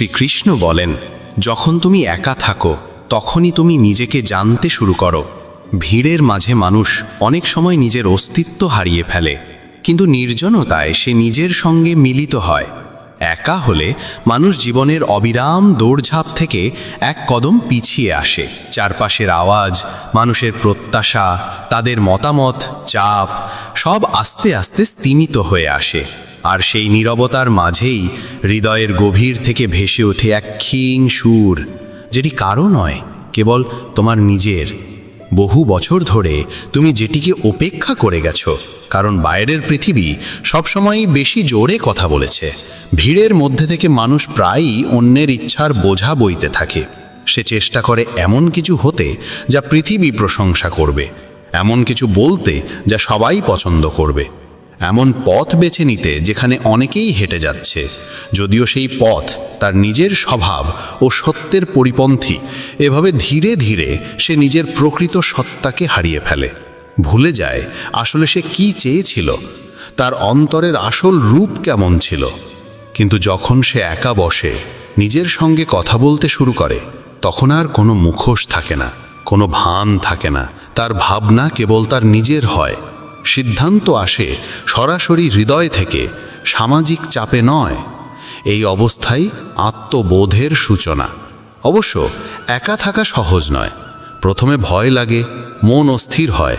শ্রীকৃষ্ণ বলেন, যখন তুমি একা থাকো, তখনই তুমি নিজেকে জানতে শুরু করো। ভিড়ের মাঝে মানুষ অনেক সময় নিজের অস্তিত্ব হারিয়ে ফেলে, কিন্তু নির্জনতায় সে নিজের সঙ্গে মিলিত হয়। একা হলে মানুষ জীবনের অবিরাম দৌড়ঝাঁপ থেকে এক কদম পিছিয়ে আসে। চারপাশের আওয়াজ, মানুষের প্রত্যাশা, তাদের মতামত, চাপ, সব আস্তে আস্তে স্তিমিত হয়ে আসে। আর সেই নীরবতার মাঝেই হৃদয়ের গভীর থেকে ভেসে ওঠে এক ক্ষীণ সুর, যেটি কারও নয়, কেবল তোমার নিজের। বহু বছর ধরে তুমি যেটিকে উপেক্ষা করে গেছো, কারণ বাইরের পৃথিবী সবসময়ই বেশি জোরে কথা বলেছে। ভিড়ের মধ্যে থেকে মানুষ প্রায়ই অন্যের ইচ্ছার বোঝা বইতে থাকে। সে চেষ্টা করে এমন কিছু হতে যা পৃথিবী প্রশংসা করবে, এমন কিছু বলতে যা সবাই পছন্দ করবে। এমন পথ বেছে নিতে যেখানে অনেকেই হেঁটে যাচ্ছে। যদিও সেই পথ তার নিজের স্বভাব ও সত্যের পরিপন্থী, এভাবে ধীরে ধীরে সে নিজের প্রকৃত সত্তাকে হারিয়ে ফেলে। ভুলে যায় আসলে সে কি চেয়েছিল, তার অন্তরের আসল রূপ কেমন ছিল। কিন্তু যখন সে একা বসে, নিজের সঙ্গে কথা বলতে শুরু করে, তখন আর কোনো মুখোশ থাকে না, কোনো ভান থাকে না, তার ভাবনা কেবল তার নিজের হয়। সিদ্ধান্ত আসে সরাসরি হৃদয় থেকে, সামাজিক চাপে নয়। এই অবস্থাই আত্মবোধের সূচনা। অবশ্য একা থাকা সহজ নয়। প্রথমে ভয় লাগে, মন অস্থির হয়।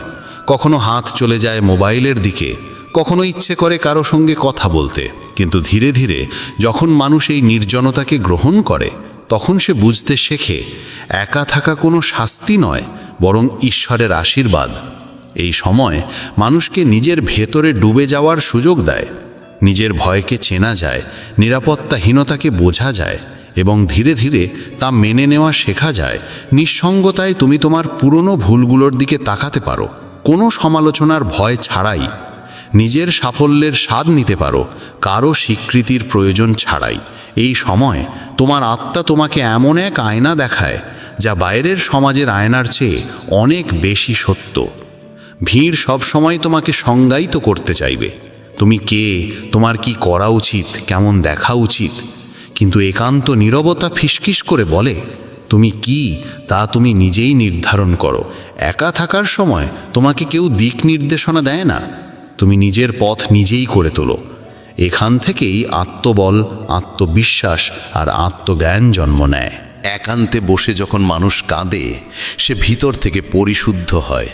কখনো হাত চলে যায় মোবাইলের দিকে, কখনো ইচ্ছে করে কারও সঙ্গে কথা বলতে। কিন্তু ধীরে ধীরে যখন মানুষ এই নির্জনতাকে গ্রহণ করে, তখন সে বুঝতে শেখে, একা থাকা কোনো শাস্তি নয়, বরং ঈশ্বরের আশীর্বাদ। এই সময় মানুষকে নিজের ভেতরে ডুবে যাওয়ার সুযোগ দেয়। নিজের ভয়কে চেনা যায়, নিরাপত্তাহীনতাকে বোঝা যায় এবং ধীরে ধীরে তা মেনে নেওয়া শেখা যায়। নিঃসঙ্গতায় তুমি তোমার পুরনো ভুলগুলোর দিকে তাকাতে পারো, কোনো সমালোচনার ভয় ছাড়াই। নিজের সাফল্যের স্বাদ নিতে পারো, কারও স্বীকৃতির প্রয়োজন ছাড়াই। এই সময় তোমার আত্মা তোমাকে এমন এক আয়না দেখায়, যা বাইরের সমাজের আয়নার চেয়ে অনেক বেশি সত্য। ভিড় সবসময় তোমাকে সংজ্ঞায়িত করতে চাইবে। তুমি কে? তোমার কি করা উচিত? কেমন দেখা উচিত? কিন্তু একান্ত নীরবতা ফিসকিস করে বলে, তুমি কি? তা তুমি নিজেই নির্ধারণ করো। একা থাকার সময় তোমাকে কেউ দিক নির্দেশনা দেয় না। তুমি নিজের পথ নিজেই করে তোলো। এখান থেকেই আত্মবল, আত্মবিশ্বাস আর আত্মজ্ঞান জন্ম নেয়। একান্তে বসে যখন মানুষ কাঁদে, সে ভিতর থেকে পরিশুদ্ধ হয়।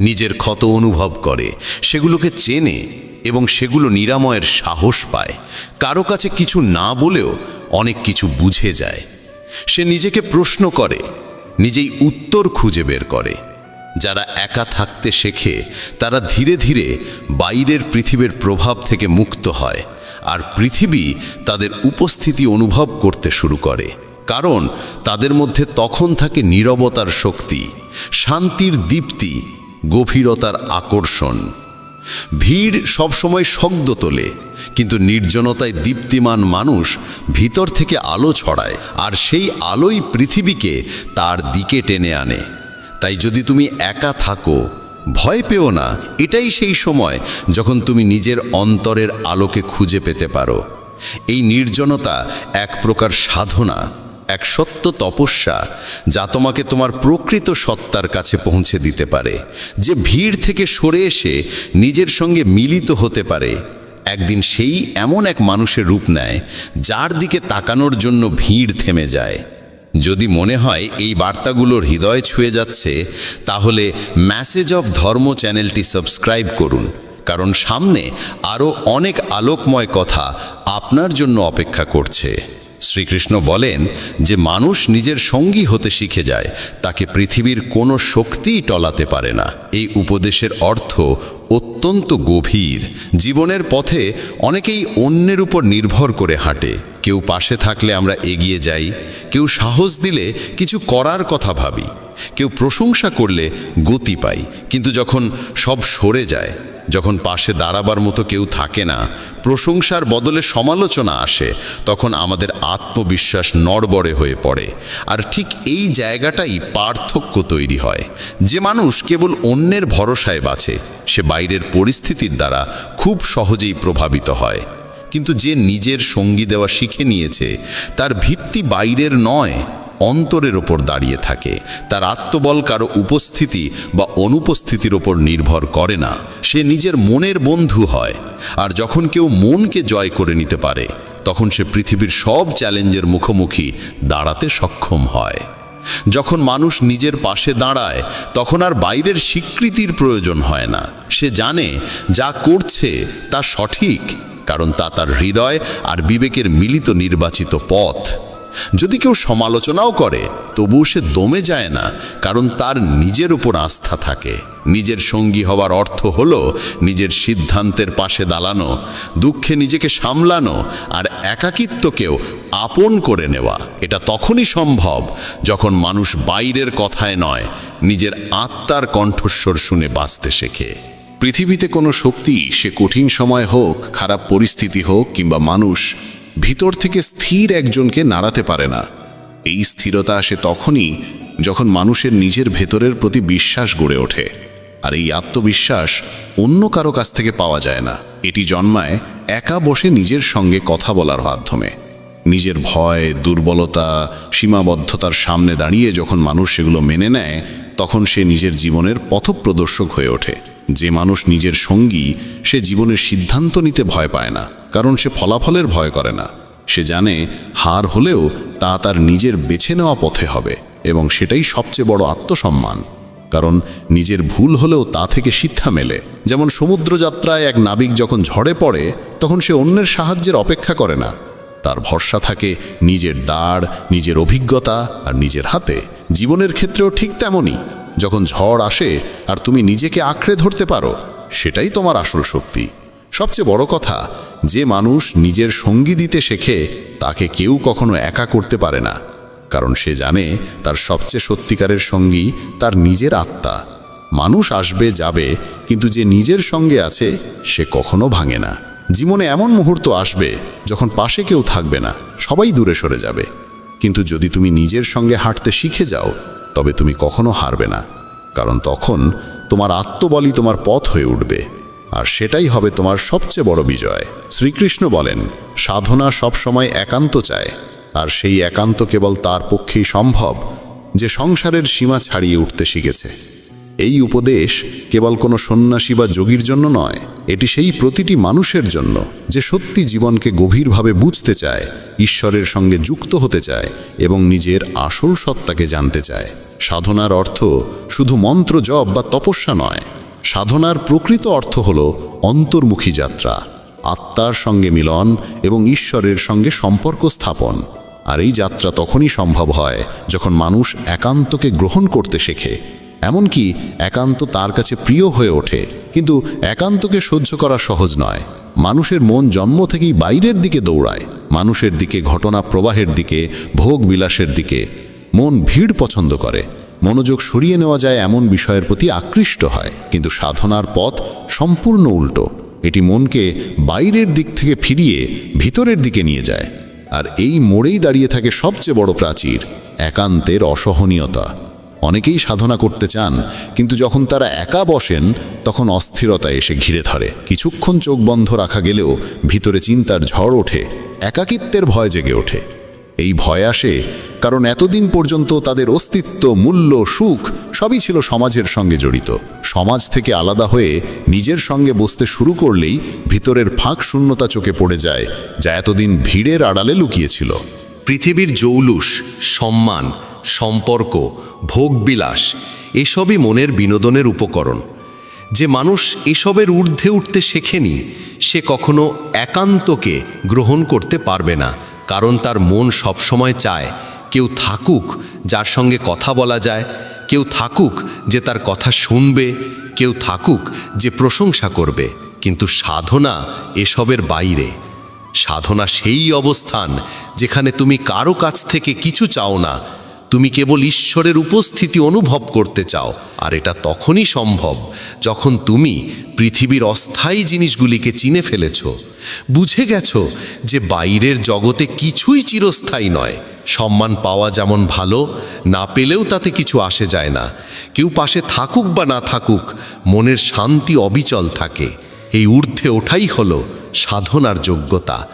নিজের ক্ষত অনুভব করে। সেগুলোকে চেনে এবং সেগুলো নিরাময়ের সাহস পায়। কারও কাছে কিছু না বলেও অনেক কিছু বুঝে যায়। সে নিজেকে প্রশ্ন করে, নিজেই উত্তর খুঁজে বের করে। যারা একা থাকতে শেখে, তারা ধীরে ধীরে বাইরের পৃথিবীর প্রভাব থেকে মুক্ত হয় আর পৃথিবী তাদের উপস্থিতি অনুভব করতে শুরু করে। কারণ তাদের মধ্যে তখন থাকে নীরবতার শক্তি, শান্তির দীপ্তি গভীরতার আকর্ষণ। ভিড় সবসময় শব্দ তোলে, কিন্তু নির্জনতায় দীপ্তিমান মানুষ ভিতর থেকে আলো ছড়ায়, আর সেই আলোই পৃথিবীকে তার দিকে টেনে আনে। তাই যদি তুমি একা থাকো, ভয় পেও না, এটাই সেই সময় যখন তুমি নিজের অন্তরের আলোকে খুঁজে পেতে পারো। এই নির্জনতা এক প্রকার সাধনা এক সত্য তপস্যা যা তোমাকে তোমার প্রকৃত সত্তার কাছে পৌঁছে দিতে পারে, যে ভিড় থেকে সরে এসে নিজের সঙ্গে মিলিত হতে পারে। একদিন সেই এমন এক মানুষের রূপ নেয়, যার দিকে তাকানোর জন্য ভিড় থেমে যায়। যদি মনে হয় এই বার্তাগুলোর হৃদয় ছুঁয়ে যাচ্ছে, তাহলে ম্যাসেজ অফ ধর্ম চ্যানেলটি সাবস্ক্রাইব করুন, কারণ সামনে আরও অনেক আলোকময় কথা আপনার জন্য অপেক্ষা করছে। শ্রীকৃষ্ণ বলেন যে মানুষ নিজের সঙ্গী হতে শিখে যায়, তাকে পৃথিবীর কোনো শক্তিই টলাতে পারে না। এই উপদেশের অর্থ অত্যন্ত গভীর। জীবনের পথে অনেকেই অন্যের উপর নির্ভর করে হাঁটে। কেউ পাশে থাকলে আমরা এগিয়ে যাই, কেউ সাহস দিলে কিছু করার কথা ভাবি, কেউ প্রশংসা করলে গতি পাই, কিন্তু যখন সব সরে যায় যখন পাশে দাঁড়াবার মতো কেউ থাকে না, প্রশংসার বদলে সমালোচনা আসে, তখন আমাদের আত্মবিশ্বাস নড়বড়ে হয়ে পড়ে। আর ঠিক এই জায়গাটাই পার্থক্য তৈরি হয়। যে মানুষ কেবল অন্যের ভরসায় বাঁচে, সে বাইরের পরিস্থিতির দ্বারা খুব সহজেই প্রভাবিত হয়। কিন্তু যে নিজের সঙ্গী দেওয়া শিখে নিয়েছে, তার ভিত্তি বাইরের নয় অন্তরের ওপর দাঁড়িয়ে থাকে। তার আত্মবল কারও উপস্থিতি বা অনুপস্থিতির ওপর নির্ভর করে না। সে নিজের মনের বন্ধু হয়। আর যখন কেউ মনকে জয় করে নিতে পারে, তখন সে পৃথিবীর সব চ্যালেঞ্জের মুখোমুখি দাঁড়াতে সক্ষম হয়। যখন মানুষ নিজের পাশে দাঁড়ায়, তখন আর বাইরের স্বীকৃতির প্রয়োজন হয় না। সে জানে যা করছে তা সঠিক, কারণ তা তার হৃদয় আর বিবেকের মিলিত নির্বাচিত পথ। যদি কেউ সমালোচনাও করে, তবুও সে দমে যায় না, কারণ তার নিজের উপর আস্থা থাকে। নিজের সঙ্গী হওয়ার অর্থ হলো নিজের সিদ্ধান্তের পাশে দাঁড়ানো, দুঃখে নিজেকে সামলানো আর একাকিত্বকেও আপন করে নেওয়া। এটা তখনই সম্ভব যখন মানুষ বাইরের কথায় নয়, নিজের আত্মার কণ্ঠস্বর শুনে বাঁচতে শেখে। পৃথিবীতে কোনো শক্তি সে কঠিন সময় হোক, খারাপ পরিস্থিতি হোক কিংবা মানুষ ভিতর থেকে স্থির একজনকে নাড়াতে পারে না। এই স্থিরতা আসে তখনই যখন মানুষের নিজের ভেতরের প্রতি বিশ্বাস গড়ে ওঠে। আর এই আত্মবিশ্বাস অন্য কারও কাছ থেকে পাওয়া যায় না। এটি জন্মায় একা বসে নিজের সঙ্গে কথা বলার মাধ্যমে। নিজের ভয়, দুর্বলতা, সীমাবদ্ধতার সামনে দাঁড়িয়ে যখন মানুষ সেগুলো মেনে নেয়, তখন সে নিজের জীবনের পথপ্রদর্শক হয়ে ওঠে। যে মানুষ নিজের সঙ্গী, সে জীবনের সিদ্ধান্ত নিতে ভয় পায় না, কারণ সে ফলাফলের ভয় করে না। সে জানে হার হলেও তা তার নিজের বেছে নেওয়া পথে হবে এবং সেটাই সবচেয়ে বড় আত্মসম্মান। কারণ নিজের ভুল হলেও তা থেকে শিক্ষা মেলে। যেমন সমুদ্রযাত্রায় এক নাবিক যখন ঝড়ে পড়ে, তখন সে অন্যের সাহায্যের অপেক্ষা করে না। তার ভরসা থাকে নিজের দাঁড়, নিজের অভিজ্ঞতা আর নিজের হাতে। জীবনের ক্ষেত্রেও ঠিক তেমনই। যখন ঝড় আসে আর তুমি নিজেকে আঁকড়ে ধরতে পারো, সেটাই তোমার আসল শক্তি। সবচেয়ে বড় কথা, যে মানুষ নিজের সঙ্গী দিতে শেখে, তাকে কেউ কখনো একা করতে পারে না। কারণ সে জানে তার সবচেয়ে সত্যিকারের সঙ্গী তার নিজের আত্মা। মানুষ আসবে, যাবে, কিন্তু যে নিজের সঙ্গে আছে, সে কখনো ভাঙে না। জীবনে এমন মুহূর্ত আসবে, যখন পাশে কেউ থাকবে না, সবাই দূরে সরে যাবে। কিন্তু যদি তুমি নিজের সঙ্গে হাঁটতে শিখে যাও তবে তুমি কখনো হারবে না, কারণ তখন তোমার আত্মবলই তোমার পথ হয়ে উঠবে, আর সেটাই হবে তোমার সবচেয়ে বড় বিজয়। শ্রীকৃষ্ণ বলেন, সাধনা সবসময় একান্ত চায়, আর সেই একান্ত কেবল তার পক্ষেই সম্ভব, যে সংসারের সীমা ছাড়িয়ে উঠতে শিখেছে। এই উপদেশ কেবল কোনো সন্ন্যাসী বা যোগীর জন্য নয়, এটি সেই প্রতিটি মানুষের জন্য যে সত্যি জীবনকে গভীরভাবে বুঝতে চায়, ঈশ্বরের সঙ্গে যুক্ত হতে চায় এবং নিজের আসল সত্তাকে জানতে চায়। সাধনার অর্থ শুধু মন্ত্র জপ বা তপস্যা নয়, সাধনার প্রকৃত অর্থ হল অন্তর্মুখী যাত্রা, আত্মার সঙ্গে মিলন এবং ঈশ্বরের সঙ্গে সম্পর্ক স্থাপন। আর এই যাত্রা তখনই সম্ভব হয় যখন মানুষ একান্তকে গ্রহণ করতে শেখে এমনকি একান্ত তার কাছে প্রিয় হয়ে ওঠে। কিন্তু একান্তকে সহ্য করা সহজ নয়। মানুষের মন জন্ম থেকেই বাইরের দিকে দৌড়ায়। মানুষের দিকে ঘটনা প্রবাহের দিকে, ভোগ বিলাসের দিকে। মন ভিড় পছন্দ করে। মনোযোগ সরিয়ে নেওয়া যায় এমন বিষয়ের প্রতি আকৃষ্ট হয়। কিন্তু সাধনার পথ সম্পূর্ণ উল্টো। এটি মনকে বাইরের দিক থেকে ফিরিয়ে ভিতরের দিকে নিয়ে যায়। আর এই মোড়েই দাঁড়িয়ে থাকে সবচেয়ে বড় প্রাচীর, একান্তের অসহনীয়তা। অনেকেই সাধনা করতে চান, কিন্তু যখন তারা একা বসেন, তখন অস্থিরতা এসে ঘিরে ধরে। কিছুক্ষণ চোখ বন্ধ রাখা গেলেও ভিতরে চিন্তার ঝড় ওঠে, একাকিত্বের ভয় জেগে ওঠে। এই ভয় আসে কারণ এতদিন পর্যন্ত তাদের অস্তিত্ব, মূল্য, সুখ সবই ছিল সমাজের সঙ্গে জড়িত। সমাজ থেকে আলাদা হয়ে নিজের সঙ্গে বসতে শুরু করলেই ভিতরের ফাঁক শূন্যতা চোখে পড়ে যায়, যা এতদিন ভিড়ের আড়ালে লুকিয়েছিল। পৃথিবীর জৌলুস, সম্মান সম্পর্ক, ভোগবিলাস, এসবই মনের বিনোদনের উপকরণ। যে মানুষ এসবের ঊর্ধ্বে উঠতে শেখেনি, সে কখনো একান্তকে গ্রহণ করতে পারবে না, কারণ তার মন সবসময় চায়, কেউ থাকুক যার সঙ্গে কথা বলা যায়, কেউ থাকুক যে তার কথা শুনবে, কেউ থাকুক যে প্রশংসা করবে, কিন্তু সাধনা এসবের বাইরে। সাধনা সেই অবস্থান যেখানে তুমি কারও কাছ থেকে কিছু চাও না তুমি কেবল ঈশ্বরের উপস্থিতি অনুভব করতে চাও, আর এটা তখনই সম্ভব যখন তুমি পৃথিবীর অস্থায়ী জিনিসগুলিকে চিনে ফেলেছ। বুঝে গেছো যে বাইরের জগতে কিছুই চিরস্থায়ী নয়। সম্মান পাওয়া যেমন ভালো, না পেলেও তাতে কিছু আসে যায় না। কেউ পাশে থাকুক বা না থাকুক, মনের শান্তি অবিচল থাকে। এই ঊর্ধ্বে ওঠাই হলো সাধনার যোগ্যতা।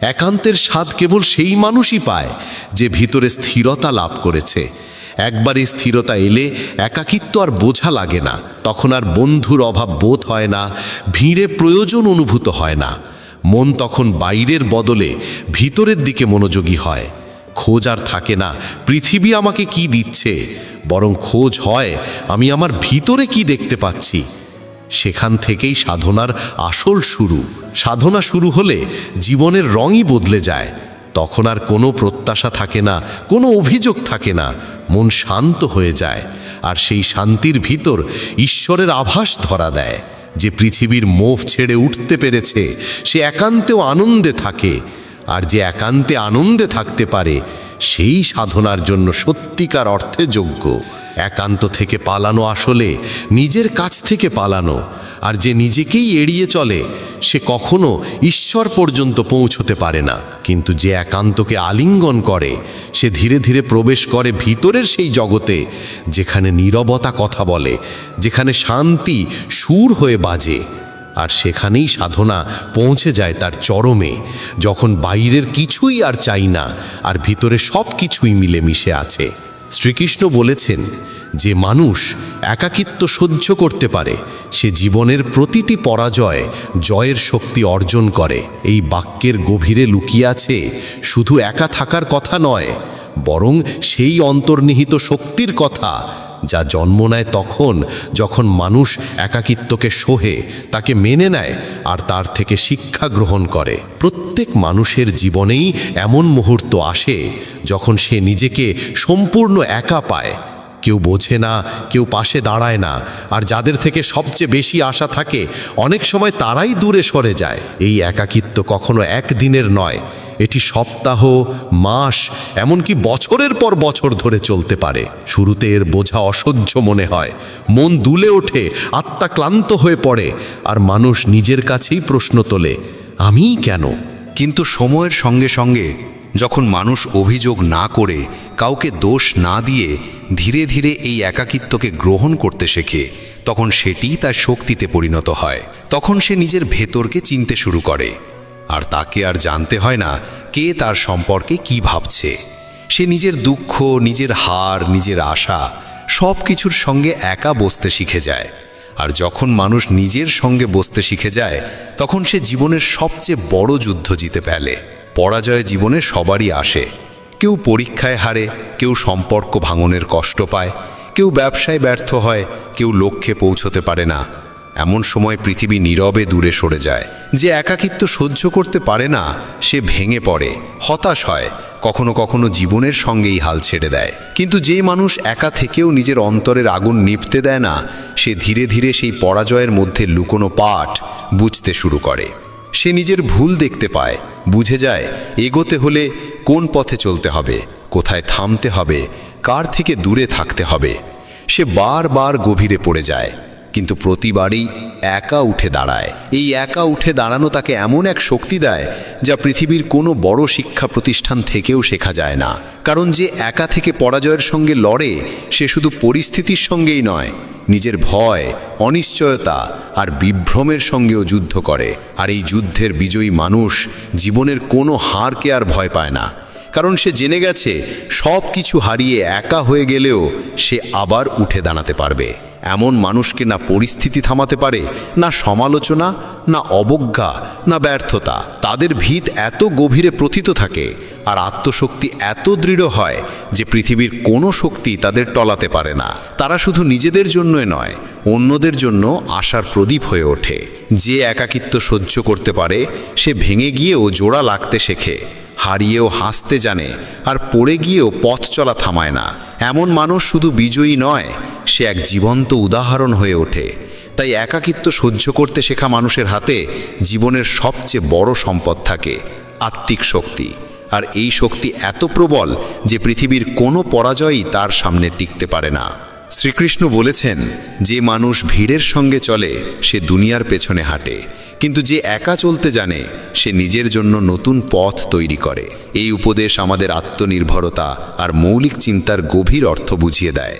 একান্তের স্বাদ কেবল সেই মানুষই পায় যে ভিতরে স্থিরতা লাভ করেছে। একবার এই স্থিরতা এলে একাকিত্ব আর বোঝা লাগে না, তখন আর বন্ধুর অভাব বোধ হয় না, ভিড়ে প্রয়োজন অনুভূত হয় না। মন তখন বাইরের বদলে ভিতরের দিকে মনোযোগী হয়। খোঁজ আর থাকে না, পৃথিবী আমাকে কি দিচ্ছে? বরং খোঁজ হয়, আমি আমার ভিতরে কি দেখতে পাচ্ছি? সেখান থেকেই সাধনার আসল শুরু। সাধনা শুরু হলে জীবনের রঙই বদলে যায়। তখন আর কোনো প্রত্যাশা থাকে না, কোনো অভিযোগ থাকে না। মন শান্ত হয়ে যায় আর সেই শান্তির ভিতর ঈশ্বরের আভাস ধরা দেয়। যে পৃথিবীর মোফ ছেড়ে উঠতে পেরেছে, সে একান্তেও আনন্দে থাকে। আর যে একান্তে আনন্দে থাকতে পারে, সেই সাধনার জন্য সত্যিকার অর্থে যোগ্য। একান্ত থেকে পালানো আসলে, নিজের কাছ থেকে পালানো। আর যে নিজেকেই এড়িয়ে চলে, সে কখনো ঈশ্বর পর্যন্ত পৌঁছতে পারে না। কিন্তু যে একান্তকে আলিঙ্গন করে, সে ধীরে ধীরে প্রবেশ করে ভিতরের সেই জগতে, যেখানে নীরবতা কথা বলে, যেখানে শান্তি সুর হয়ে বাজে। আর সেখানেই সাধনা পৌঁছে যায় তার চরমে, যখন বাইরের কিছুই আর চাই না, আর ভিতরে সব কিছুই মিলেমিশে আছে। শ্রীকৃষ্ণ বলেছেন, যে মানুষ একাকিত্ব সহ্য করতে পারে, সে জীবনের প্রতিটি পরাজয় জয়ের শক্তি অর্জন করে। এই বাক্যের গভীরে লুকিয়ে আছে শুধু একা থাকার কথা নয়, বরং সেই অন্তর্নিহিত শক্তির কথা যা জন্ম নেয় তখন যখন মানুষ একাকিত্বকে সোহে তাকে মেনে নেয় আর তার থেকে শিক্ষা গ্রহণ করে। প্রত্যেক মানুষের জীবনেই এমন মুহূর্ত আসে যখন সে নিজেকে সম্পূর্ণ একা পায়। কেউ বোঝে না, কেউ পাশে দাঁড়ায় না আর যাদের থেকে সবচেয়ে বেশি আশা থাকে, অনেক সময় তারাই দূরে সরে যায়। এই একাকিত্ব কখনো একদিনের নয় এটি সপ্তাহ, মাস, এমনকি বছরের পর বছর ধরে চলতে পারে। শুরুতে এর বোঝা অসহ্য মনে হয়। মন দুলে ওঠে, আত্মা ক্লান্ত হয়ে পড়ে, আর মানুষ নিজের কাছেই প্রশ্ন তোলে, আমিই কেন? কিন্তু সময়ের সঙ্গে সঙ্গে যখন মানুষ অভিযোগ না করে, কাউকে দোষ না দিয়ে ধীরে ধীরে এই একাকিত্বকে গ্রহণ করতে শেখে, তখন সেটি তার শক্তিতে পরিণত হয়। তখন সে নিজের ভেতরকে চিনতে শুরু করে। আর তাকে আর জানতে হয় না কে তার সম্পর্কে কি ভাবছে। সে নিজের দুঃখ, নিজের হার, নিজের আশা সব কিছুর সঙ্গে একা বসতে শিখে যায়। আর যখন মানুষ নিজের সঙ্গে বসতে শিখে যায়, তখন সে জীবনের সবচেয়ে বড় যুদ্ধ জিতে ফেলে। পরাজয় জীবনে সবারই আসে। কেউ পরীক্ষায় হারে, কেউ সম্পর্ক ভাঙনের কষ্ট পায়, কেউ ব্যবসায় ব্যর্থ হয়, কেউ লক্ষ্যে পৌঁছতে পারে না। এমন সময় পৃথিবী নীরবে দূরে সরে যায়। যে একাকিত্ব সহ্য করতে পারে না, সে ভেঙে পড়ে, হতাশ হয়, কখনো কখনো জীবনের সঙ্গেই হাল ছেড়ে দেয়। কিন্তু যে মানুষ একা থেকেও নিজের অন্তরের আগুন নিপতে দেয় না, সে ধীরে ধীরে সেই পরাজয়ের মধ্যে লুকোনো পাঠ বুঝতে শুরু করে। সে নিজের ভুল দেখতে পায়, বুঝে যায়, এগোতে হলে কোন পথে চলতে হবে, কোথায় থামতে হবে, কার থেকে দূরে থাকতে হবে। সে বারবার গভীরে পড়ে যায় কিন্তু প্রতিবারই একা উঠে দাঁড়ায়। এই একা উঠে দাঁড়ানো তাকে এমন এক শক্তি দেয় যা পৃথিবীর কোনো বড় শিক্ষা প্রতিষ্ঠান থেকেও শেখা যায় না। কারণ যে একা থেকে পরাজয়ের সঙ্গে লড়ে, সে শুধু পরিস্থিতির সঙ্গেই নয়, নিজের ভয়, অনিশ্চয়তা আর বিভ্রমের সঙ্গেও যুদ্ধ করে। আর এই যুদ্ধের বিজয়ী মানুষ জীবনের কোনো হারকে আর ভয় পায় না। কারণ সে জেনে গেছে সব কিছু হারিয়ে একা হয়ে গেলেও সে আবার উঠে দাঁড়াতে পারবে। এমন মানুষকে না পরিস্থিতি থামাতে পারে, না সমালোচনা, না অবজ্ঞা, না ব্যর্থতা। তাদের ভিত এত গভীরে প্রথিত থাকে আর আত্মশক্তি এত দৃঢ় হয় যে পৃথিবীর কোনো শক্তি তাদের টলাতে পারে না। তারা শুধু নিজেদের জন্যই নয়, অন্যদের জন্য আশার প্রদীপ হয়ে ওঠে। যে একাকিত্ব সহ্য করতে পারে, সে ভেঙে গিয়েও জোড়া লাগতে শেখে, হারিয়েও হাসতে জানে আর পড়ে গিয়েও পথ চলা থামায় না। এমন মানুষ শুধু বিজয়ী নয়, সে এক জীবন্ত উদাহরণ হয়ে ওঠে। তাই একাকিত্ব সহ্য করতে শেখা মানুষের হাতে জীবনের সবচেয়ে বড় সম্পদ থাকে, আত্মিক শক্তি। আর এই শক্তি এত প্রবল যে পৃথিবীর কোনো পরাজয়ই তার সামনে টিকতে পারে না। শ্রীকৃষ্ণ বলেছেন, যে মানুষ ভিড়ের সঙ্গে চলে, সে দুনিয়ার পেছনে হাঁটে। কিন্তু যে একা চলতে জানে, সে নিজের জন্য নতুন পথ তৈরি করে। এই উপদেশ আমাদের আত্মনির্ভরতা আর মৌলিক চিন্তার গভীর অর্থ বুঝিয়ে দেয়।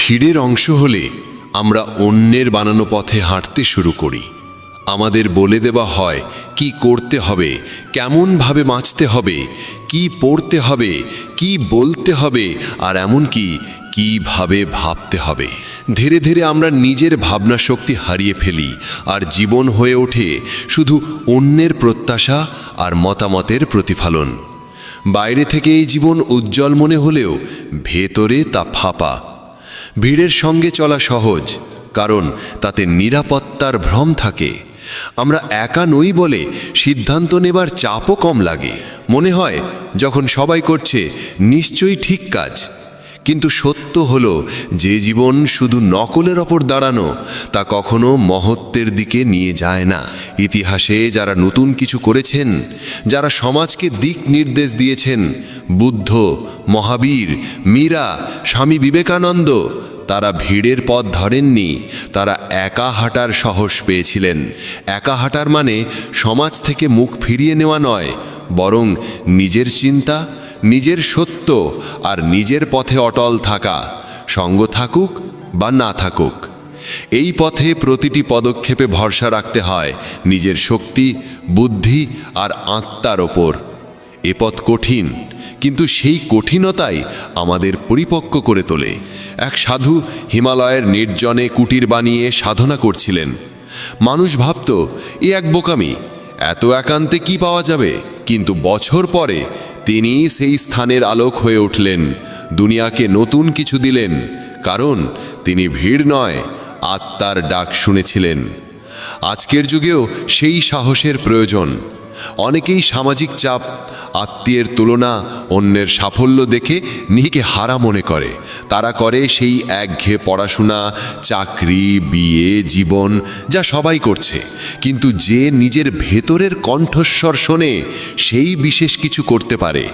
ভিড়ের অংশ হলে আমরা অন্যের বানানো পথে হাঁটতে শুরু করি। আমাদের বলে দেওয়া হয়, কি করতে হবে, কেমনভাবে বাঁচতে হবে, কি পড়তে হবে, কি বলতে হবে, আর এমনকি কীভাবে ভাবতে হবে? ধীরে ধীরে আমরা নিজের ভাবনা শক্তি হারিয়ে ফেলি আর জীবন হয়ে ওঠে শুধু অন্যের প্রত্যাশা আর মতামতের প্রতিফলন। বাইরে থেকে এই জীবন উজ্জ্বল মনে হলেও ভেতরে তা ফাঁপা। ভিড়ের সঙ্গে চলা সহজ, কারণ তাতে নিরাপত্তার ভ্রম থাকে। আমরা একা নই বলে সিদ্ধান্ত নেবার চাপও কম লাগে। মনে হয়, যখন সবাই করছে, নিশ্চয়ই ঠিক কাজ। কিন্তু সত্য হল, যে জীবন শুধু নকলের ওপর দাঁড়ানো, তা কখনো মহত্বের দিকে নিয়ে যায় না। ইতিহাসে যারা নতুন কিছু করেছেন, যারা সমাজকে দিক নির্দেশ দিয়েছেন, বুদ্ধ, মহাবীর, মীরা, স্বামী বিবেকানন্দ, তারা ভিড়ের পথ ধরেননি, তারা একা হাঁটার সাহস পেয়েছিলেন। একা হাঁটার মানে সমাজ থেকে মুখ ফিরিয়ে নেওয়া নয়, বরং নিজের চিন্তা নিজের সত্য আর নিজের পথে অটল থাকা, সঙ্গ থাকুক বা না থাকুক। এই পথে প্রতিটি পদক্ষেপে ভরসা রাখতে হয় নিজের শক্তি, বুদ্ধি আর আত্মার ওপর। এ পথ কঠিন, কিন্তু সেই কঠিনতাই আমাদের পরিপক্ক করে তোলে। এক সাধু হিমালয়ের নির্জনে কুটির বানিয়ে সাধনা করছিলেন। মানুষ ভাবত, এ এক বোকামি, এত একান্তে কি পাওয়া যাবে? কিন্তু বছর পরে তিনি সেই স্থানের আলোক হয়ে উঠলেন। দুনিয়াকে নতুন কিছু দিলেন, কারণ তিনি ভিড় নয়, আত্মার ডাক শুনেছিলেন। আজকের যুগেও সেই সাহসের প্রয়োজন। অনেকেই সামাজিক চাপ, আত্মীয়ের তুলনা, অন্যের সাফল্য দেখে নিজেকে হারা মনে করে। তারা করে সেই একঘেয়ে পড়াশোনা, চাকরি, বিয়ে, জীবন, যা সবাই করছে। কিন্তু যে নিজের ভেতরের কণ্ঠস্বর শোনে, সেই বিশেষ কিছু করতে পারে।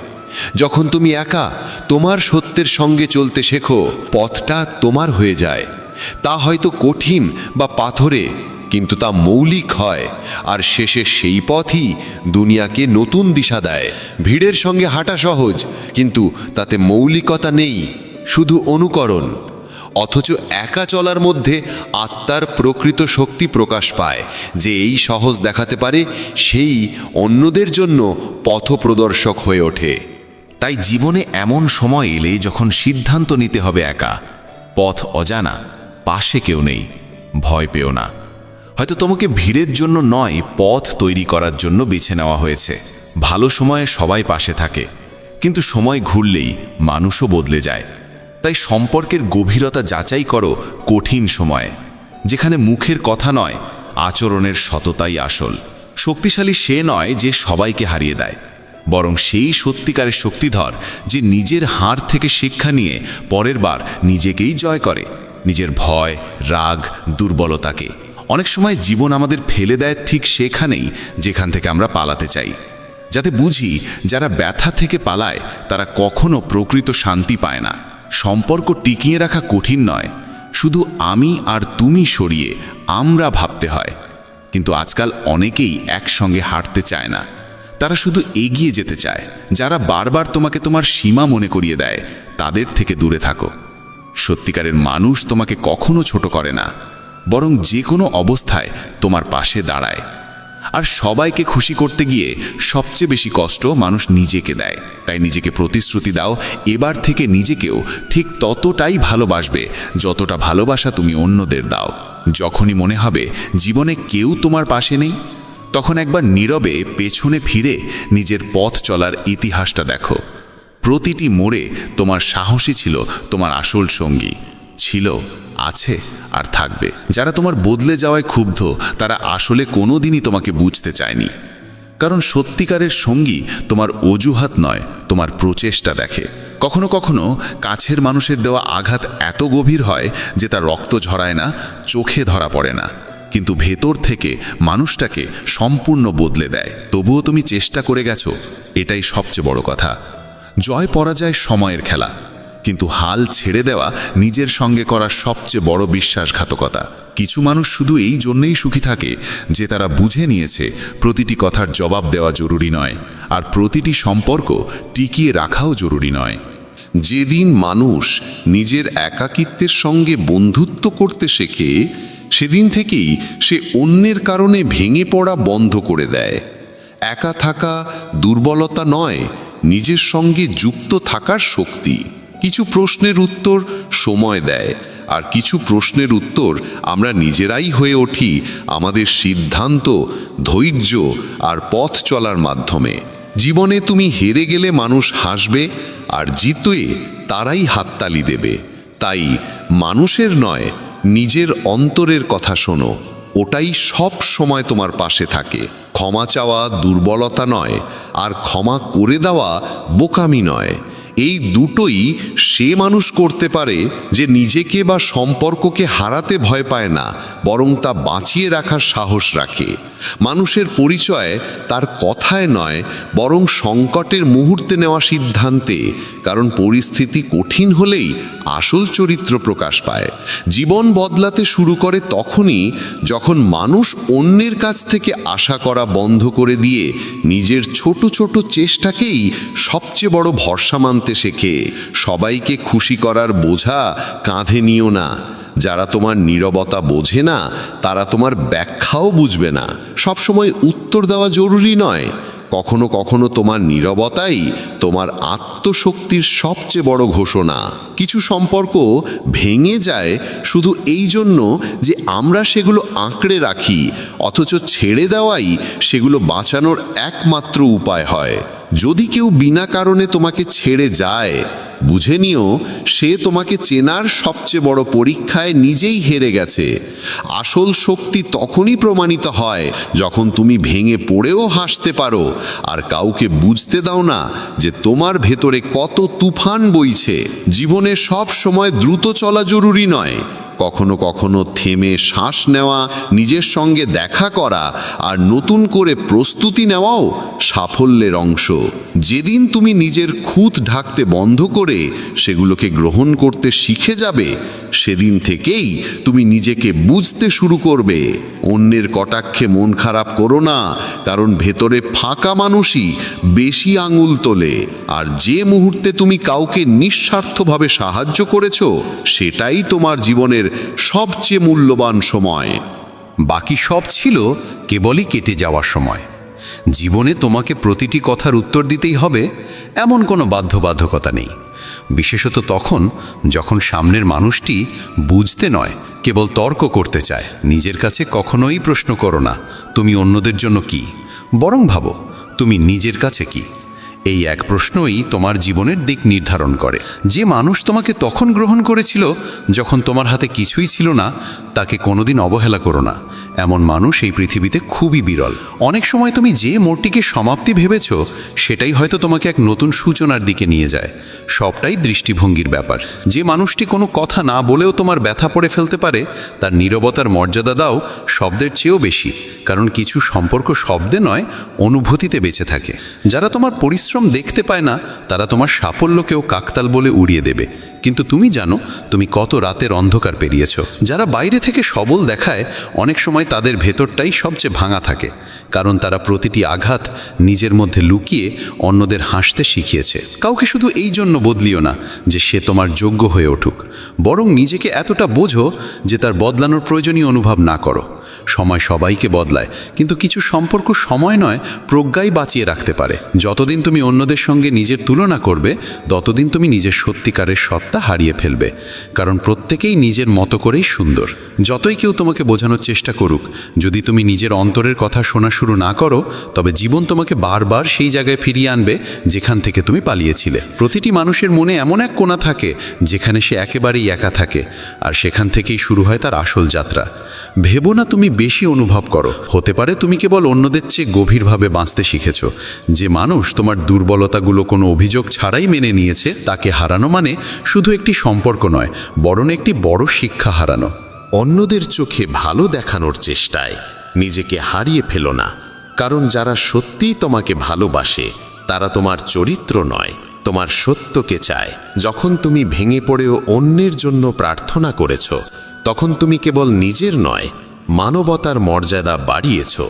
যখন তুমি একা, তোমার সত্যের সঙ্গে চলতে শেখো, পথটা তোমার হয়ে যায়। তা হয়তো কঠিন বা পাথরে কিন্তু তা মৌলিক হয়, আর শেষে সেই পথই দুনিয়াকে নতুন দিশা দেয়। ভিড়ের সঙ্গে হাঁটা সহজ, কিন্তু তাতে মৌলিকতা নেই, শুধু অনুকরণ। অথচ একা চলার মধ্যে আত্মার প্রকৃত শক্তি প্রকাশ পায়, যে এই সহজ দেখাতে পারে সেই অন্যদের জন্য পথপ্রদর্শক হয়ে ওঠে। তাই জীবনে এমন সময় এলে যখন সিদ্ধান্ত নিতে হবে একা, পথ অজানা, পাশে কেউ নেই, ভয় পেও না। হয়তো তোমাকে ভিড়ের জন্য নয়, পথ তৈরি করার জন্য বেছে নেওয়া হয়েছে। ভালো সময়ে সবাই পাশে থাকে, কিন্তু সময় ঘুরলেই মানুষও বদলে যায়। তাই সম্পর্কের গভীরতা যাচাই করো কঠিন সময়ে, যেখানে মুখের কথা নয়, আচরণের সততাই আসল। শক্তিশালী সে নয় যে সবাইকে হারিয়ে দেয়, বরং সেই সত্যিকারের শক্তিধর যে নিজের হার থেকে শিক্ষা নিয়ে পরের বার নিজেকেই জয় করে, নিজের ভয়, রাগ, দুর্বলতাকে। অনেক সময় জীবন আমাদের ফেলে দেয় ঠিক সেখানেই যেখান থেকে আমরা পালাতে চাই। যাতে বুঝি যারা ব্যথা থেকে পালায়, তারা কখনো প্রকৃত শান্তি পায় না। সম্পর্ক টিকিয়ে রাখা কঠিন নয়। শুধু আমি আর তুমি সরিয়ে আমরা ভাবতে হয়। কিন্তু আজকাল অনেকেই একসঙ্গে হাঁটতে চায় না। তারা শুধু এগিয়ে যেতে চায়। যারা বারবার তোমাকে তোমার সীমা মনে করিয়ে দেয়, তাদের থেকে দূরে থাকো। সত্যিকারের মানুষ তোমাকে কখনো ছোট করে না। বরং যে কোনো অবস্থায় তোমার পাশে দাঁড়ায়। আর সবাইকে খুশি করতে গিয়ে সবচেয়ে বেশি কষ্ট মানুষ নিজেকে দেয়। তাই নিজেকে প্রতিশ্রুতি দাও, এবার থেকে নিজেকেও ঠিক ততটাই ভালোবাসবে যতটা ভালোবাসা তুমি অন্যদের দাও। যখনই মনে হবে জীবনে কেউ তোমার পাশে নেই, তখন একবার নীরবে পেছনে ফিরে নিজের পথ চলার ইতিহাসটা দেখো। প্রতিটি মোড়ে তোমার সাহসী ছিল তোমার আসল সঙ্গী, ছিল আছে আর থাকবে। যারা তোমার বদলে যাওয়ায় ক্ষুব্ধ, তারা আসলে কোনো দিনই তোমাকে বুঝতে চায়নি। কারণ সত্যিকারের সঙ্গী তোমার অজুহাত নয়, তোমার প্রচেষ্টা দেখে। কখনো কখনো কাছের মানুষের দেওয়া আঘাত এত গভীর হয় যে তার রক্ত ঝরায় না, চোখে ধরা পড়ে না। কিন্তু ভেতর থেকে মানুষটাকে সম্পূর্ণ বদলে দেয়। তবুও তুমি চেষ্টা করে গেছো, এটাই সবচেয়ে বড় কথা। জয় পরাজয় সময়ের খেলা। কিন্তু হাল ছেড়ে দেওয়া নিজের সঙ্গে করা সবচেয়ে বড় বিশ্বাসঘাতকতা। কিছু মানুষ শুধু এই জন্যেই সুখী থাকে যে তারা বুঝে নিয়েছে প্রতিটি কথার জবাব দেওয়া জরুরি নয়, আর প্রতিটি সম্পর্ক টিকিয়ে রাখাও জরুরি নয়। যেদিন মানুষ নিজের একাকিত্বের সঙ্গে বন্ধুত্ব করতে শেখে, সেদিন থেকেই সে অন্যের কারণে ভেঙে পড়া বন্ধ করে দেয়। একা থাকা দুর্বলতা নয়, নিজের সঙ্গে যুক্ত থাকার শক্তি। কিছু প্রশ্নের উত্তর সময় দেয়। আর কিছু প্রশ্নের উত্তর আমরা নিজেরাই হয়ে উঠি আমাদের সিদ্ধান্ত, ধৈর্য আর পথ চলার মাধ্যমে। জীবনে তুমি হেরে গেলে মানুষ হাসবে, আর জিতুয়ে তারাই হাততালি দেবে। তাই মানুষের নয়, নিজের অন্তরের কথা শোনো। ওটাই সব সময় তোমার পাশে থাকে। ক্ষমা চাওয়া দুর্বলতা নয়, আর ক্ষমা করে দেওয়া বোকামি নয়। এই দুটোই সে মানুষ করতে পারে যে নিজেকে বা সম্পর্ককে হারাতে ভয় পায় না, বরং তা বাঁচিয়ে রাখার সাহস রাখে। মানুষের পরিচয় তার কথায় নয়, বরং সংকটের মুহূর্তে নেওয়া সিদ্ধান্তে, কারণ পরিস্থিতি কঠিন হলেই আসল চরিত্র প্রকাশ পায়। জীবন বদলাতে শুরু করে তখনই যখন মানুষ অন্যের কাছ থেকে আশা করা বন্ধ করে দিয়ে নিজের ছোট ছোট চেষ্টাকেই সবচেয়ে বড় ভরসা মানতে শেখে। সবাইকে খুশি করার বোঝা কাঁধে নিও না। যারা তোমার নীরবতা বোঝে না, তারা তোমার ব্যাখ্যাও বুঝবে না। সবসময় উত্তর দেওয়া জরুরি নয়। কখনো কখনো তোমার নীরবতাই তোমার আত্মশক্তির সবচেয়ে বড় ঘোষণা। কিছু সম্পর্ক ভেঙে যায় শুধু এই জন্য যে আমরা সেগুলো আঁকড়ে রাখি, অথচ ছেড়ে দেওয়াই সেগুলো বাঁচানোর একমাত্র উপায় হয়। যদি কেউ বিনা কারণে তোমাকে ছেড়ে যায়, বুঝে নিও, সে তোমাকে চেনার সবচেয়ে বড় পরীক্ষায় নিজেই হেরে গেছে। আসল শক্তি তখনই প্রমাণিত হয় যখন তুমি ভেঙে পড়েও হাসতে পারো, আর কাউকে বুঝতে দাও না যে তোমার ভেতরে কত তুফান বইছে। জীবনে সব সময় দ্রুত চলা জরুরি নয় কখনো কখনো থেমে শ্বাস নেওয়া, নিজের সঙ্গে দেখা করা আর নতুন করে প্রস্তুতি নেওয়াও সাফল্যের অংশ। যেদিন তুমি নিজের খুঁত ঢাকতে বন্ধ করে সেগুলোকে গ্রহণ করতে শিখে যাবে, সেদিন থেকেই তুমি নিজেকে বুঝতে শুরু করবে। অন্যের কটাক্ষে মন খারাপ করো না, কারণ ভেতরে ফাঁকা মানুষই বেশি আঙুল তোলে। আর যে মুহূর্তে তুমি কাউকে নিঃস্বার্থভাবে সাহায্য করেছ, সেটাই তোমার জীবনের সবচেয়ে মূল্যবান সময়। বাকি সব ছিল কেবলই কেটে যাওয়ার সময়। জীবনে তোমাকে প্রতিটি কথার উত্তর দিতেই হবে, এমন কোনো বাধ্যবাধকতা নেই। বিশেষত তখন যখন সামনের মানুষটি বুঝতে নয়, কেবল তর্ক করতে চায়, নিজের কাছে কখনোই প্রশ্ন করো না, তুমি অন্যদের জন্য কি? বরং ভাবো, তুমি নিজের কাছে কি? এই এক প্রশ্নই তোমার জীবনের দিক নির্ধারণ করে। যে মানুষ তোমাকে তখন গ্রহণ করেছিল যখন তোমার হাতে কিছুই ছিল না, তাকে কোনোদিন অবহেলা করো না। এমন মানুষ এই পৃথিবীতে খুবই বিরল। অনেক সময় তুমি যে মোড়টিকে সমাপ্তি ভেবেছ, সেটাই হয়তো তোমাকে এক নতুন সূচনার দিকে নিয়ে যায়। সবটাই দৃষ্টিভঙ্গির ব্যাপার। যে মানুষটি কোনো কথা না বলেও তোমার ব্যথা পড়ে ফেলতে পারে, তার নীরবতার মর্যাদা দাও শব্দের চেয়েও বেশি। কারণ কিছু সম্পর্ক শব্দে নয়, অনুভূতিতে বেঁচে থাকে। যারা তোমার পরিশ্রম দেখতে পায় না, তারা তোমার সাফল্যকেও কাকতাল বলে উড়িয়ে দেবে। কিন্তু তুমি জানো, তুমি কত রাতের অন্ধকার পেরিয়েছ। যারা বাইরে থেকে সবল দেখায়, অনেক সময় তাদের ভেতরটাই সবচেয়ে ভাঙা থাকে, কারণ তারা প্রতিটি আঘাত নিজের মধ্যে লুকিয়ে অন্যদের হাসতে শিখিয়েছে। কাউকে শুধু এই জন্য বদলিও না, যে সে তোমার যোগ্য হয়ে উঠুক। বরং নিজেকে এতটা বোঝো যে তার বদলানোর প্রয়োজনীয় অনুভব না করো। সময় সবাইকে বদলায়। কিন্তু কিছু সম্পর্ক সময় নয়, প্রজ্ঞাই বাঁচিয়ে রাখতে পারে। যতদিন তুমি অন্যদের সঙ্গে নিজের তুলনা করবে, ততদিন তুমি নিজের সত্যিকারের সত্তা হারিয়ে ফেলবে। কারণ প্রত্যেকেই নিজের মতো করেই সুন্দর। যতই কেউ তোমাকে বোঝানোর চেষ্টা করুক, যদি তুমি নিজের অন্তরের কথা শোনা শুরু না করো, তবে জীবন তোমাকে বারবার সেই জায়গায় ফিরিয়ে আনবে যেখান থেকে তুমি পালিয়েছিলে। প্রতিটি মানুষের মনে এমন এক কোণা থাকে, যেখানে সে একেবারেই একা থাকে, আর সেখান থেকেই শুরু হয় তার আসল যাত্রা। ভেবো না তুমি বেশি অনুভব করো। হতে পারে তুমি কেবল অন্যদের চেয়ে গভীরভাবে বাঁচতে শিখেছ। যে মানুষ তোমার দুর্বলতাগুলো কোনো অভিযোগ ছাড়াই মেনে নিয়েছে, তাকে হারানো মানে শুধু একটি সম্পর্ক নয়, বরং একটি বড় শিক্ষা হারানো। অন্যদের চোখে ভালো দেখানোর চেষ্টায় নিজেকে হারিয়ে ফেলো না, কারণ যারা সত্যিই তোমাকে ভালোবাসে, তারা তোমার চরিত্র নয়, তোমার সত্যকে চায়। যখন তুমি ভেঙে পড়েও অন্যের জন্য প্রার্থনা করেছ, তখন তুমি কেবল নিজের নয় মানবতার মর্যাদা বাড়িয়েছ।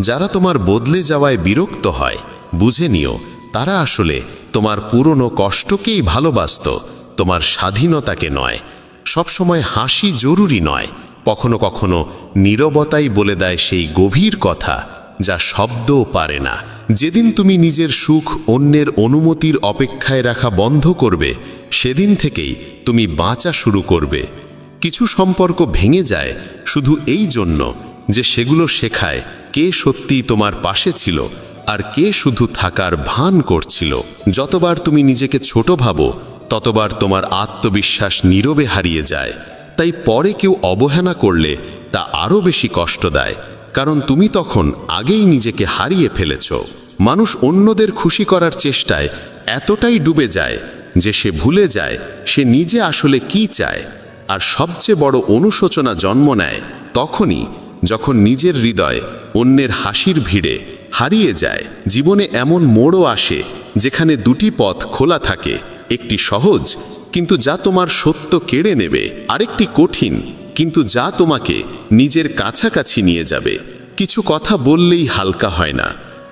যারা তোমার বদলে যাওয়ায় বিরক্ত হয়, বুঝে নিও, তারা আসলে তোমার পুরনো কষ্টকেই ভালোবাসত, তোমার স্বাধীনতাকে নয়। সবসময় হাসি জরুরি নয়, কখনো কখনো নীরবতাই বলে দেয় সেই গভীর কথা, যা শব্দও পারে না। যেদিন তুমি নিজের সুখ অন্যের অনুমতির অপেক্ষায় রাখা বন্ধ করবে, সেদিন থেকেই তুমি বাঁচা শুরু করবে। কিছু সম্পর্ক ভেঙে যায় শুধু এই জন্য যে সেগুলো শেখায় কে সত্যি তোমার পাশে ছিল আর কে শুধু থাকার ভান করছিল। যতবার তুমি নিজেকে ছোট ভাবো, ততবার তোমার আত্মবিশ্বাস নীরবে হারিয়ে যায়। তাই পরে কেউ অবহেলা করলে তা আরও বেশি কষ্ট দেয়। কারণ তুমি তখন আগেই নিজেকে হারিয়ে ফেলেছ। মানুষ অন্যদের খুশি করার চেষ্টায় এতটাই ডুবে যায় যে সে ভুলে যায় সে নিজে আসলে কি চায়। আর সবচেয়ে বড় অনুশোচনা জন্ম নেয় তখনই যখন নিজের হৃদয় অন্যের হাসির ভিড়ে হারিয়ে যায়। জীবনে এমন মোড়ও আসে যেখানে দুটি পথ খোলা থাকে, একটি সহজ কিন্তু যা তোমার সত্য কেড়ে নেবে, আরেকটি কঠিন কিন্তু যা তোমাকে নিজের কাছাকাছি নিয়ে যাবে। কিছু কথা বললেই হালকা হয় না,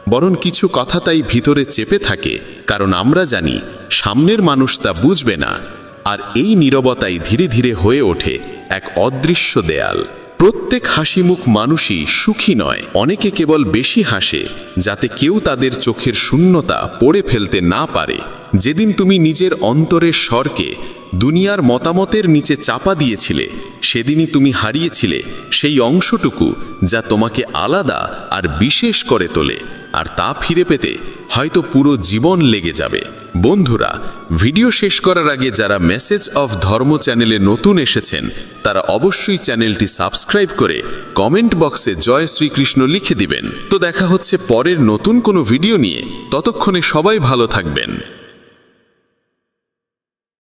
বরং কিছু কথা তাই ভিতরে চেপে থাকে, কারণ আমরা জানি সামনের মানুষ তা বুঝবে না। আর এই নীরবতাই ধীরে ধীরে হয়ে ওঠে এক অদৃশ্য দেয়াল। প্রত্যেক হাসিমুখ মানুষই সুখী নয়, অনেকে কেবল বেশি হাসে, যাতে কেউ তাদের চোখের শূন্যতা পড়ে ফেলতে না পারে। যেদিন তুমি নিজের অন্তরের স্বরকে দুনিয়ার মতামতের নিচে চাপা দিয়েছিলে, সেদিনই তুমি হারিয়েছিলে সেই অংশটুকু যা তোমাকে আলাদা আর বিশেষ করে তোলে। আর তা ফিরে পেতে হয়তো পুরো জীবন লেগে যাবে। বন্ধুরা, ভিডিও শেষ করার আগে যারা মেসেজ অফ ধর্ম চ্যানেলে নতুন এসেছেন, তারা অবশ্যই চ্যানেলটি সাবস্ক্রাইব করে কমেন্ট বক্সে জয় শ্রীকৃষ্ণ লিখে দিবেন। তো দেখা হচ্ছে পরের নতুন কোনো ভিডিও নিয়ে। ততক্ষণে সবাই ভালো থাকবেন।